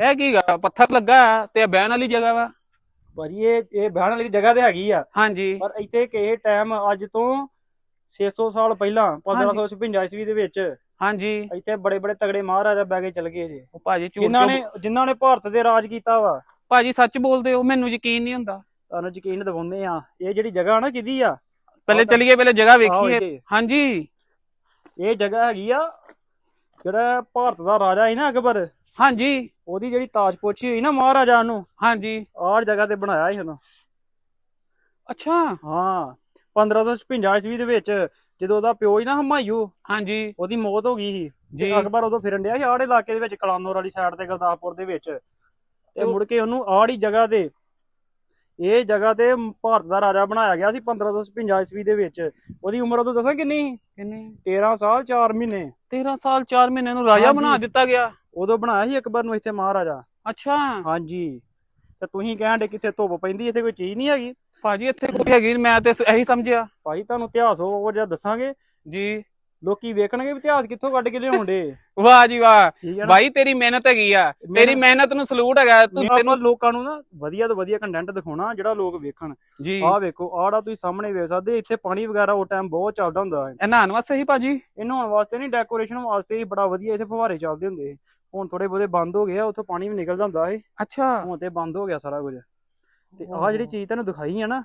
ਇਹ ਕੀ ਗਾ ਪੱਥਰ ਲੱਗਾ ਤੇ ਇਹ ਬਹਿਣ ਵਾਲੀ ਜਗ੍ਹਾ ਵਾ? ਭਾਜੀ ਇਹ ਇਹ ਬਹਿਣ ਵਾਲੀ ਜਗ੍ਹਾ ਤੇ ਹੈਗੀ ਆ। ਹਾਂਜੀ। ਪਰ ਇੱਥੇ ਕਿਸੇ ਟਾਈਮ ਅੱਜ ਤੋਂ 600 ਸਾਲ ਪਹਿਲਾਂ 1556 ਈਸਵੀ ਦੇ ਵਿੱਚ ਹਾਂਜੀ। ਇੱਥੇ ਬੜੇ ਬੜੇ ਤਗੜੇ ਮਹਾਰਾਜਾ ਬਹਿ ਕੇ ਚਲ ਗਏ ਜੇ। ਉਹ ਭਾਜੀ ਝੂਠ ਜਿਨ੍ਹਾਂ ਨੇ ਜਿਨ੍ਹਾਂ ਨੇ ਭਾਰਤ ਦੇ ਰਾਜ ਕੀਤਾ ਵਾ। ਭਾਜੀ ਸੱਚ ਬੋਲਦੇ ਹੋ ਮੈਨੂੰ ਯਕੀਨ ਨਹੀਂ ਹੁੰਦਾ। ਤੁਹਾਨੂੰ ਯਕੀਨ ਦਿਵਾਉਂਦੇ ਆ ਇਹ ਜਿਹੜੀ ਜਗ੍ਹਾ ਨਾ ਕਿਹਦੀ ਆ? ਪਹਿਲੇ ਚਲੀਏ ਪਹਿਲੇ ਜਗ੍ਹਾ ਵੇਖੀਏ। ਹਾਂਜੀ। ਇਹ ਜਗ੍ਹਾ ਹੈਗੀ ਆ ਜਿਹੜਾ ਭਾਰਤ ਦਾ ਰਾਜਾ ਸੀ ਨਾ ਅਕਬਰ। ਹਾਂਜੀ। ਉਹਦੀ ਜਿਹੜੀ ਤਾਜਪੋਸ਼ੀ ਹੋਈ ਨਾ ਮਹਾਰਾਜਾ ਨੂੰ ਹਾਂਜੀ। ਆਹ ਜਗ੍ਹਾ ਤੇ ਬਣਾਇਆ ਸੀ ਉਹਨੂੰ। ਅੱਛਾ। ਹਾਂ 1556 ਈਸਵੀ ਦੇ ਵਿੱਚ ਜਦੋਂ ਉਹਦਾ ਪਿਓ ਸੀ ਨਾ ਹਮਾਯੂ ਹਾਂਜੀ। ਉਹਦੀ ਮੌਤ ਹੋ ਗਈ ਸੀ। ਜੀ। ਅਕਬਰ ਉਦੋਂ ਫਿਰਨ ਡਿਆ ਸੀ ਆੜੇ ਇਲਾਕੇ ਦੇ ਵਿੱਚ ਕਲਾਨੌਰ ਵਾਲੀ ਸਾਈਡ ਤੇ ਗੁਰਦਾਸਪੁਰ ਦੇ ਵਿੱਚ। ਤੇ ਮੁੜ ਕੇ ਉਹਨੂੰ ਆੜੀ ਜਗ੍ਹਾ ਤੇ ਇਹ ਜਗ੍ਹਾ ਤੇ ਭਾਰਤ ਦਾ ਰਾਜਾ ਬਣਾਇਆ ਗਿਆ ਸੀ 1556 ਈਸਵੀ ਦੇ ਵਿੱਚ। ਉਹਦੀ ਉਮਰ ਉਦੋਂ ਦੱਸਾਂ ਕਿੰਨੀ ਸੀ? ਕਿੰਨੇ? 13 ਸਾਲ 4 ਮਹੀਨੇ। 13 ਸਾਲ 4 ਮਹੀਨੇ ਨੂੰ ਰਾਜਾ। ਬਣਾ ਦਿੱਤਾ ਗਿਆ। ਉਦੋਂ ਬਣਾਇਆ ਸੀ ਅਕਬਰ ਨੂੰ ਇੱਥੇ ਮਹਾਰਾਜਾ। ਅੱਛਾ। ਹਾਂਜੀ। ਤੇ ਤੁਸੀਂ ਕਹਿਣ ਦੇ ਕਿੱਥੇ ਧੁੱਪ ਪੈਂਦੀ ਇੱਥੇ ਕੋਈ ਚੀਜ਼ ਨਹੀਂ ਹੈਗੀ। ਭਾਜੀ ਇੱਥੇ ਕੋਈ ਹੈਗੀ ਨੀ, ਮੈਂ ਤੇ ਇਹੀ ਸਮਝਿਆ। ਭਾਈ ਤੁਹਾਨੂੰ ਇਤਿਹਾਸ ਉਹ ਜਿਹਾ ਦੱਸਾਂਗੇ। ਜੀ। ਲੋਕੀ ਵੇਖਣਗੇ ਵੀ ਇਤਿਹਾਸ ਕਿੱਥੋਂ ਕੱਢ ਕੇ ਲਿਆਉਂਦੇ। ਵਾਹ ਜੀ ਵਾਹ। ਹੈ ਭਾਈ ਤੇਰੀ ਮਿਹਨਤ ਹੈਗੀ ਆ। ਤੇਰੀ ਮਿਹਨਤ- ਨੂੰ ਸਲੂਟ ਹੈਗਾ। ਤੂੰ ਤੈਨੂੰ ਲੋਕਾਂ ਨੂੰ ਨਾ ਵਧੀਆ ਤੋਂ ਵਧੀਆ ਕੰਟੈਂਟ ਦਿਖਾਉਣਾ ਜਿਹੜਾ ਲੋਕ ਵੇਖਣ। ਆਹ ਵੇਖੋ ਆੜਾ ਤੁਸੀਂ ਸਾਹਮਣੇ ਵੇਖ ਸਕਦੇ ਇੱਥੇ ਪਾਣੀ ਵਗੈਰਾ ਉਹ ਟਾਈਮ ਬਹੁਤ ਚੱਲਦਾ ਹੁੰਦਾ ਹੈ। ਨਹਾਉਣ ਵਾਸਤੇ ਹੀ ਭਾਜੀ? ਇਹ ਨਹਾਉਣ ਵਾਸਤੇ ਨਹੀਂ ਡੈਕੋਰੇਸ਼ਨ ਵਾਸਤੇ ਹੀ ਬੜਾ ਵਧੀਆ ਇੱਥੇ ਫੁਹਾਰੇ ਚੱਲਦੇ ਹੁੰਦੇ ਹੁਣ ਥੋੜੇ ਬਹੁਤੇ ਬੰਦ ਹੋ ਗਏ ਆ ਉੱਥੋਂ ਪਾਣੀ ਵੀ ਨਿਕਲਦਾ ਹੁੰਦਾ ਸੀ। ਅੱਛਾ। ਹੁਣ ਤੇ ਬੰਦ ਹੋ ਗਿਆ ਸਾਰਾ ਕੁਝ। ਤੇ ਆਹ ਜਿਹੜੀ ਚੀਜ਼ ਤੈਨੂੰ ਦਿਖਾਈ ਹੈ ਨਾ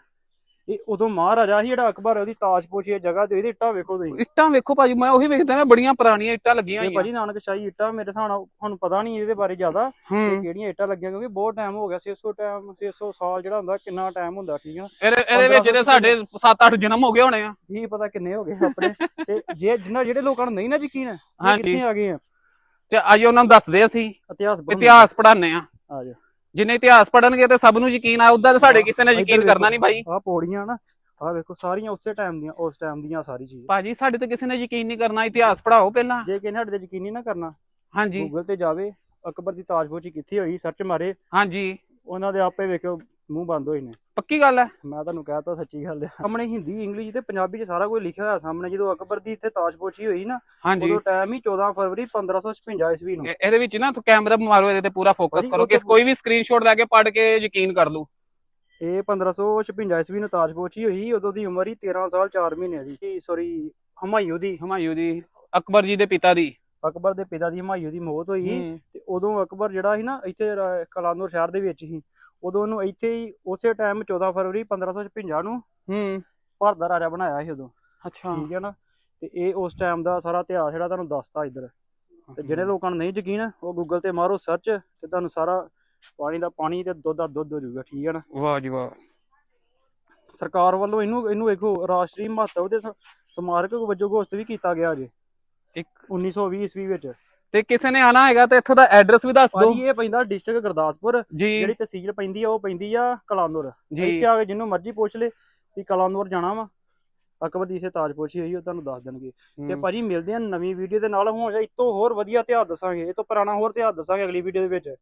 ਇਹ ਉਦੋਂ ਮਹਾਰਾਜਾ ਸੀ ਜਿਹੜਾ ਅਕਬਰ ਉਹਦੀ ਤਾਜਪੋਸ਼ੀ ਦੀ ਜਗ੍ਹਾ ਤੇ ਇਹਦੀ ਇੱਟਾਂ ਵੇਖੋ ਤੁਸੀਂ। ਇੱਟਾਂ ਵੇਖੋ ਭਾਜੀ ਮੈਂ ਉਹੀ ਵੇਖਦਾ ਮੈਂ ਬੜੀਆਂ ਪੁਰਾਣੀਆਂ ਇੱਟਾਂ ਲੱਗੀਆਂ ਇਹ ਹੋਈਆਂ। ਭਾਜੀ ਨਾਨਕ ਸ਼ਾਹੀ ਇੱਟਾਂ ਮੇਰੇ ਹਿਸਾਬ ਨਾਲ ਤੁਹਾਨੂੰ ਪਤਾ ਨਹੀਂ ਇਹਦੇ ਬਾਰੇ ਜ਼ਿਆਦਾ ਕਿ ਹੂੰ। ਕਿਹੜੀਆਂ ਇੱਟਾਂ ਲੱਗੀਆਂ ਕਿਉਂਕਿ ਬਹੁਤ ਟਾਈਮ ਹੋ ਗਿਆ 600 ਟਾਈਮ 600 ਸਾਲ ਜਿਹੜਾ ਹੁੰਦਾ ਕਿੰਨਾ ਟਾਈਮ ਹੁੰਦਾ ਠੀਕ ਆ? ਇਹਦੇ ਇਹਦੇ ਵਿੱਚ ਤੇ ਸਾਡੇ 7-8 ਜਨਮ ਹੋ ਗਏ ਹੋਣੇ ਆ। ਕੀ ਪਤਾ ਕਿੰਨੇ ਹੋ ਗਏ ਆਪਣੇ। ਤੇ ਜੇ ਜਿੰਨਾ ਜਿਹੜੇ ਲੋਕਾਂ ਨੂੰ ਨਹੀਂ ਨਾ ਯਕੀਨ ਇਹ ਹਾਂਜੀ। ਕਿੱਥੇ ਆ ਗਏ ਆ? ਤੇ ਆਇਓ ਉਹਨਾਂ ਨੂੰ ਦੱਸਦੇ ਅਸੀਂ। ਇਤਿਹਾਸ ਪੜਾਉਂਦੇ ਆ। ਆ ਜਾ ਜਿੰਨੇ ਇਤਿਹਾਸ ਪੜਨਗੇ ਤੇ ਸਭ ਨੂੰ ਯਕੀਨ ਆ ਉਦਾਂ ਤੇ ਸਾਡੇ ਕਿਸੇ ਨੇ ਯਕੀਨ ਕਰਨਾ ਨਹੀਂ ਭਾਈ। ਆ ਪੌੜੀਆਂ ਨਾ ਆ ਵੇਖੋ ਸਾਰੀਆਂ ਉਸੇ ਟਾਈਮ ਦੀਆਂ ਉਸ ਟਾਈਮ ਦੀਆਂ ਸਾਰੀ ਚੀਜ਼। ਭਾਜੀ ਸਾਡੇ ਤੇ ਕਿਸੇ ਨੇ ਯਕੀਨ ਨਹੀਂ ਕਰਨਾ ਇਤਿਹਾਸ ਪੜਾਓ ਪਹਿਲਾਂ। ਜੇ ਕਿਸੇ ਨੇ ਸਾਡੇ ਤੇ ਯਕੀਨ ਨਹੀਂ ਨਾ ਕਰਨਾ ਹਾਂਜੀ। ਗੂਗਲ ਤੇ ਜਾਵੇ ਅਕਬਰ ਦੀ ਤਾਜਪੋਸ਼ੀ ਕਿੱਥੇ ਹੋਈ ਸਰਚ ਮਾਰੇ। ਹਾਂਜੀ। ਉਹਨਾਂ ਦੇ ਆਪੇ ਵੇਖਿਓ ਮੂੰਹ ਬੰਦ ਹੋਏ ਨੇ। ਪੱਕੀ ਗੱਲ ਹੈ। ਮੈਂ ਤੁਹਾਨੂੰ ਕਹਿਤਾ ਸੱਚੀ ਗੱਲ। ਹੈ ਸਾਹਮਣੇ ਹਿੰਦੀ ਇੰਗਲਿਸ਼ ਤੇ ਪੰਜਾਬੀ 'ਚ ਸਾਰਾ ਕੁਝ ਲਿਖਿਆ ਹੋਇਆ ਸਾਹਮਣੇ। ਜਦੋਂ ਅਕਬਰ ਦੀ ਇੱਥੇ ਤਾਜਪੋਸ਼ੀ ਹੋਈ ਨਾ ਹਾਂਜੀ। ਉਦੋਂ ਟਾਈਮ ਹੀ 14 ਫਰਵਰੀ 1556 ਈਸਵੀ ਨੂੰ। ਇਹ- ਇਹਦੇ ਵਿੱਚ ਨਾ ਤੂੰ ਕੈਮਰਾ ਮਾਰੋ ਇਹਦੇ ਤੇ ਪੂਰਾ ਫੋਕਸ ਕਰੋ ਕਿ ਕੋਈ ਵੀ ਸਕਰੀਨਸ਼ਾਟ ਲੈ ਕੇ ਪੜ ਕੇ ਯਕੀਨ ਕਰ ਲੂ ਇਹ 1556 ਈਸਵੀ ਨੂੰ ਤਾਜਪੋਸ਼ੀ ਹੋਈ ਉਦੋਂ ਦੀ ਉਮਰ ਹੀ 13 ਸਾਲ 4 ਮਹੀਨੇ ਦੀ ਸੌਰੀ ਹਮਾਯੂ ਦੀ। ਹਮਾਯੂ ਦੀ ਅਕਬਰ ਜੀ ਦੇ ਪਿਤਾ ਦੀ। ਅਕਬਰ ਦੇ ਪਿਤਾ ਦੀ ਹਮਾਯੂ ਦੀ ਮੌਤ ਹੋਈ। ਤੇ ਉਦੋਂ ਅਕਬਰ ਜਿਹੜਾ ਸੀ ਨਾ ਇੱਥੇ ਕਲਾਨੌਰ ਸ਼ਹਿਰ ਦੇ ਵਿੱਚ ਹੀ ਉਦੋਂ ਉਹਨੂੰ ਇੱਥੇ ਹੀ ਉਸੇ ਟਾਈਮ 14 ਫਰਵਰੀ 1556 ਨੂੰ ਹੂੰ। ਭਾਰਤ ਦਾ ਰਾਜਾ ਬਣਾਇਆ ਸੀ ਉਦੋਂ। ਅੱਛਾ। ਠੀਕ ਹੈ ਨਾ? ਤੇ ਇਹ ਉਸ ਟਾਈਮ ਦਾ ਸਾਰਾ ਇਤਿਹਾਸ ਜਿਹੜਾ ਤੁਹਾਨੂੰ ਦੱਸਤਾ ਇੱਧਰ। ਤੇ ਜਿਹੜੇ ਲੋਕਾਂ ਨੂੰ ਨਹੀਂ ਯਕੀਨ ਉਹ ਗੂਗਲ ਤੇ ਮਾਰੋ ਸਰਚ ਤੇ ਤੁਹਾਨੂੰ ਸਾਰਾ ਪਾਣੀ ਦਾ ਪਾਣੀ ਤੇ ਦੁੱਧ ਦਾ ਦੁੱਧ ਹੋ ਜਾਊਗਾ ਠੀਕ ਹੈ ਨਾ? ਵਾਹ ਜੀ ਵਾਹ। ਸਰਕਾਰ ਵੱਲੋਂ ਇਹਨੂੰ ਇਹਨੂੰ ਵੇਖੋ ਰਾਸ਼ਟਰੀ ਮਹੱਤਵ ਦੇ ਸਮਾਰਕ ਵਜੋਂ ਘੋਸ਼ਿਤ ਵੀ ਕੀਤਾ ਗਿਆ ਜੇ ਇੱਕ 1920 ਈਸਵੀ ਵਿੱਚ। ਤੇ ਕਿਸੇ ਨੇ ਆਣਾ ਹੈਗਾ ਤੇ ਇੱਥੋਂ ਦਾ ਐਡਰੈਸ ਵੀ ਦੱਸ ਦਿਓ। ਭਾਜੀ ਇਹ ਪੈਂਦਾ ਡਿਸਟ੍ਰਿਕਟ ਗੁਰਦਾਸਪੁਰ। ਜਿਹੜੀ ਤਹਿਸੀਲ ਪੈਂਦੀ ਆ ਉਹ ਪੈਂਦੀ ਆ ਕਲਾਨੌਰ। ਜੀ। ਇੱਥੇ ਆ ਕੇ ਜਿਹਨੂੰ ਮਰਜ਼ੀ ਪੁੱਛ ਲੇ ਵੀ ਕਲਾਨੌਰ ਜਾਣਾ ਵਾ। ਅਕਬਰ ਦੀ ਇਸੇ ਤਾਜਪੋਸ਼ੀ ਹੋਈ ਉਹ ਤੁਹਾਨੂੰ ਦੱਸ ਦੇਣਗੇ। ਤੇ। ਭਾਜੀ ਮਿਲਦੇ ਆ ਨਵੀਂ ਵੀਡੀਓ ਦੇ ਨਾਲ। ਹੁਣ ਇਸ ਤੋਂ ਹੋਰ ਵਧੀਆ ਇਤਿਹਾਸ ਦੱਸਾਂਗੇ ਇਹ ਤੋਂ ਪੁਰਾਣਾ ਹੋਰ ਇਤਿਹਾਸ ਦੱਸਾਂਗੇ ਅਗਲੀ ਵੀਡੀਓ ਦੇ ਵਿੱਚ।